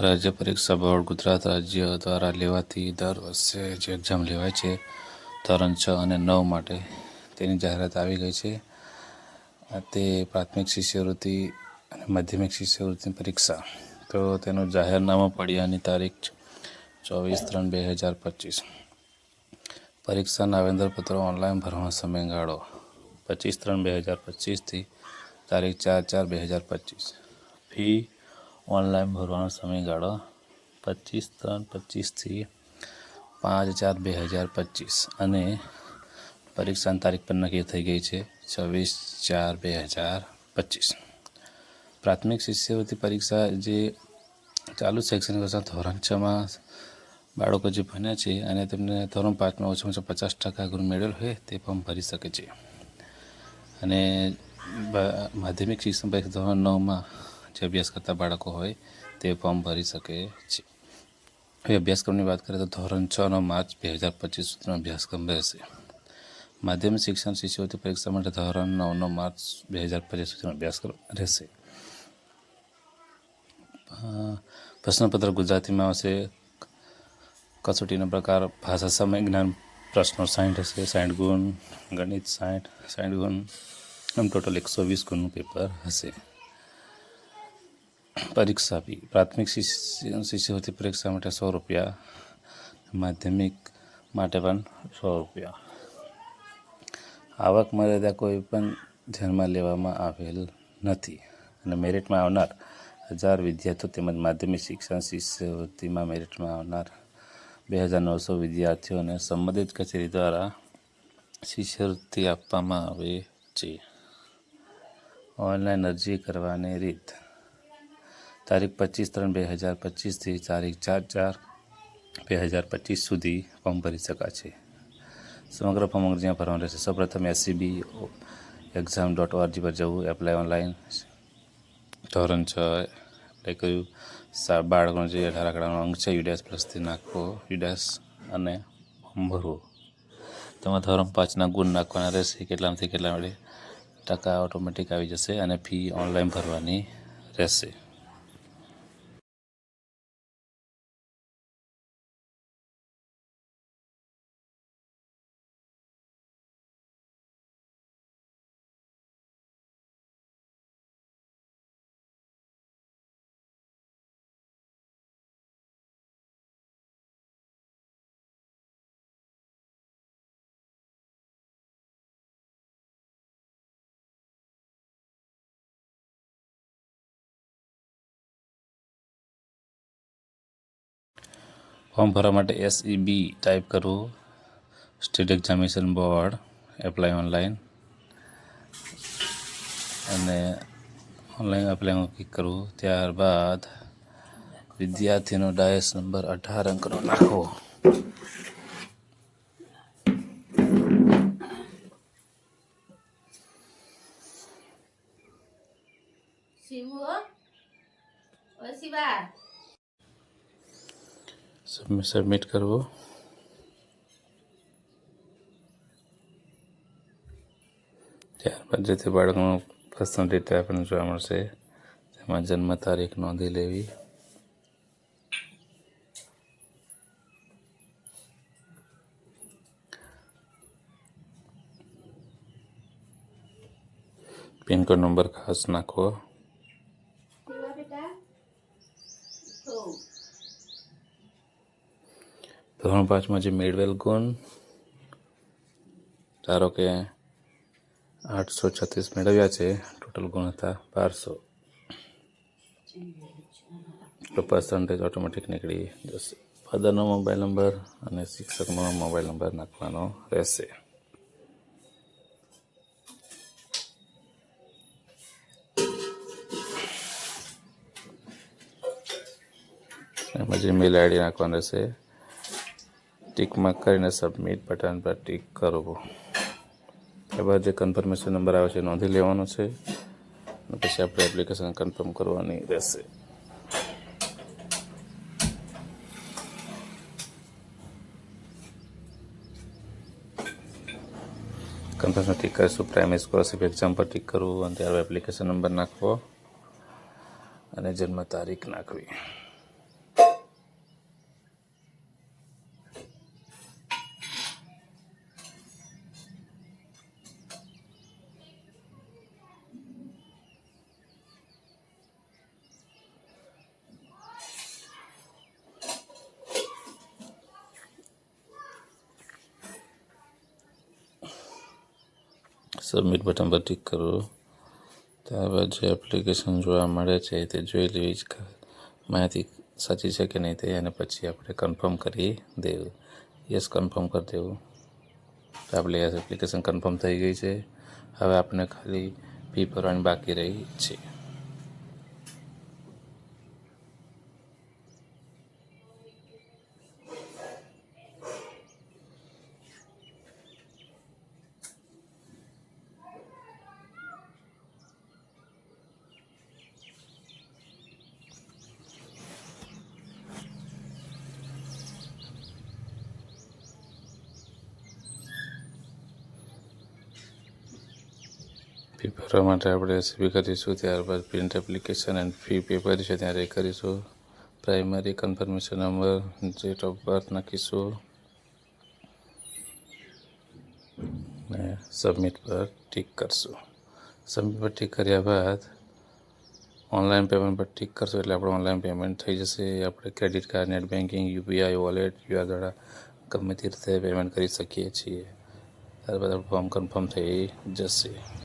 રાજ્ય પરીક્ષા બોર્ડ ગુજરાત રાજ્ય દ્વારા લેવાતી દર વર્ષે જે એક્ઝામ લેવાય છે, ધોરણ છ અને નવ માટે તેની જાહેરાત આવી ગઈ છે. તે પ્રાથમિક શિષ્યવૃત્તિ અને માધ્યમિક શિષ્યવૃત્તિની પરીક્ષા. તો તેનું જાહેરનામું પડ્યાની તારીખ ચોવીસ ત્રણ બે હજાર પચીસ. પરીક્ષાના આવેદનપત્રો ઓનલાઈન ભરવાનો સમયગાળો પચીસ ત્રણ બે હજાર પચીસથી તારીખ ચાર ચાર બે હજાર પચીસ. ફી ઓનલાઈન ભરવાનો સમયગાળો પચીસ ત્રણ પચીસથી પાંચ ચાર બે હજાર પચીસ. અને પરીક્ષાની તારીખ પણ નક્કી થઈ ગઈ છે છવ્વીસ ચાર બે હજાર પચીસ. પ્રાથમિક શિષ્યવૃત્તિ પરીક્ષા જે ચાલુ શૈક્ષણિક વર્ષના ધોરણ છમાં બાળકો જે ભણ્યા છે અને તેમને ધોરણ પાંચમાં ઓછામાં ઓછા પચાસ ટકા ગુણ મેળવેલ હોય તે ફોર્મ ભરી શકે છે. અને માધ્યમિક શિક્ષણ પરીક્ષા ધોરણ નવમાં જે અભ્યાસ કરતા બાળકો હોય તે ફોર્મ ભરી શકે છે. હવે અભ્યાસક્રમની વાત કરીએ તો ધોરણ છનો માર્ચ બે હજાર પચીસ સુધીનો અભ્યાસક્રમ રહેશે. માધ્યમિક શિક્ષણ શિષ્યવૃત્તિ પરીક્ષા માટે ધોરણ નવનો માર્ચ બે હજાર પચીસ સુધીનો અભ્યાસક્રમ રહેશે. પ્રશ્નપત્ર ગુજરાતીમાં આવશે. કસોટીનો પ્રકાર, ભાષા, સમય, જ્ઞાન, પ્રશ્નો સાઠ હશે. સાઠ ગુણ, ગણિત સાઠ સાઠ ગુણ આમ ટોટલ એકસો વીસ ગુણનું પેપર હશે. પરીક્ષા આપી. પ્રાથમિક શિષ્ય શિષ્યવૃત્તિ પરીક્ષા માટે સો રૂપિયા, માધ્યમિક માટે પણ સો રૂપિયા. આવક મર્યાદા કોઈ પણ ધ્યાનમાં લેવામાં આવેલ નથી અને મેરિટમાં આવનાર હજાર વિદ્યાર્થીઓ તેમજ માધ્યમિક શિક્ષણ શિષ્યવૃત્તિમાં મેરિટમાં આવનાર બે હજાર નવસો વિદ્યાર્થીઓને સંબંધિત કચેરી દ્વારા શિષ્યવૃત્તિ આપવામાં આવે છે. ઓનલાઈન અરજી કરવાની રીત. તારીખ પચીસ ત્રણ બે હજાર પચીસથી તારીખ ચાર ચાર બે હજાર પચીસ સુધી ફોર્મ ભરી શકાશે. સમગ્ર ફોર્મ જ્યાં ભરવાનું રહેશે. સૌપ્રથમ એસસીબી એક્ઝામ ડોટ ઓઆરજી પર જવું. એપ્લાય ઓનલાઈન ધોરણ છ. એપ્લાય કર્યું. બાળકોનો જે અઢાર આંકડાનો અંક છે યુડેસ પ્લસથી નાખવો યુડેસ અને ફોર્મ ભરવું. તેમાં ધોરણ પાંચના ગુણ નાખવાના રહેશે. કેટલામાંથી કેટલા વડે ટકા ઓટોમેટિક આવી જશે અને ફી ઓનલાઈન ભરવાની રહેશે. ફોર્મ ભરવા માટે એસઈબી ટાઈપ કરવું state examination board apply online અને ઓનલાઈન એપ્લાયમાં ક્લિક કરવું ત્યારબાદ વિદ્યાર્થીનો ડાયસ નંબર અઢાર અંકનો નાખવો શિવુ. હો ઓ શિવા સબમિટ સબમિટ કરવો ત્યારબાદ જે તે બાળકનું પર્સનલ ડેટા આપણને જોવા મળશે તેમાં જન્મ તારીખ નોંધી લેવી પિનકોડ નંબર ખાસ નાખવો ધોરણ પાંચમાં જે મેળવેલ ગુણ, ધારો કે આઠસો છત્રીસ મેળવ્યા છે, ટોટલ ગુણ હતા બારસો. તો પર્સન્ટેજ ઓટોમેટિક નીકળી જશે. ફાધરનો મોબાઈલ નંબર અને શિક્ષકનો મોબાઈલ નંબર નાખવાનો રહેશે. એમાં જે મેલ આઈડી નાખવાનું રહેશે ટીક માર્ક કરીને સબમિટ બટન પર ટીક કરવું ત્યારબાદ જે કન્ફર્મેશન નંબર આવે છે નોંધી લેવાનો છે. પછી આપણે એપ્લિકેશન કન્ફર્મ કરવાની રહેશે. કન્ફર્મેશન ટીક કરીશું પ્રાઇમરી સ્કોલરશીપ એક્ઝામ પર ટીક કરવું, અને ત્યારબાદ એપ્લિકેશન નંબર નાખવો. અને જન્મ તારીખ નાખવી. સબમિટ બટન પર ટિક કરો. ત્યારબાદ જે એપ્લિકેશન જોવા મળે છે તે જોઈ લેવી જ માહિતી સાચી છે કે નહીં તે, અને પછી આપણે કન્ફર્મ કરી દેવું. યસ કન્ફર્મ કરી દેવું. તો આપણી એપ્લિકેશન કન્ફર્મ થઈ ગઈ છે. હવે આપણે ખાલી ફી ભરવાની બાકી રહી છે. ફી ભરવા માટે આપણે એસબી કરીશું, ત્યારબાદ print application and fee pay કરીશું ત્યારે કરીશું. Primary confirmation number date of birth નાખીશું. ને સબમિટ પર ટીક કરશું. સબમિટ પર ટીક કર્યા બાદ ઓનલાઈન પેમેન્ટ પર ટીક કરશો, એટલે આપણે ઓનલાઈન પેમેન્ટ થઈ જશે. આપણે credit card net banking UPI wallet UR દ્વારા ગમે તે રીતે પેમેન્ટ કરી શકીએ છીએ. ત્યારબાદ આપણું ફોર્મ કન્ફર્મ થઈ જશે.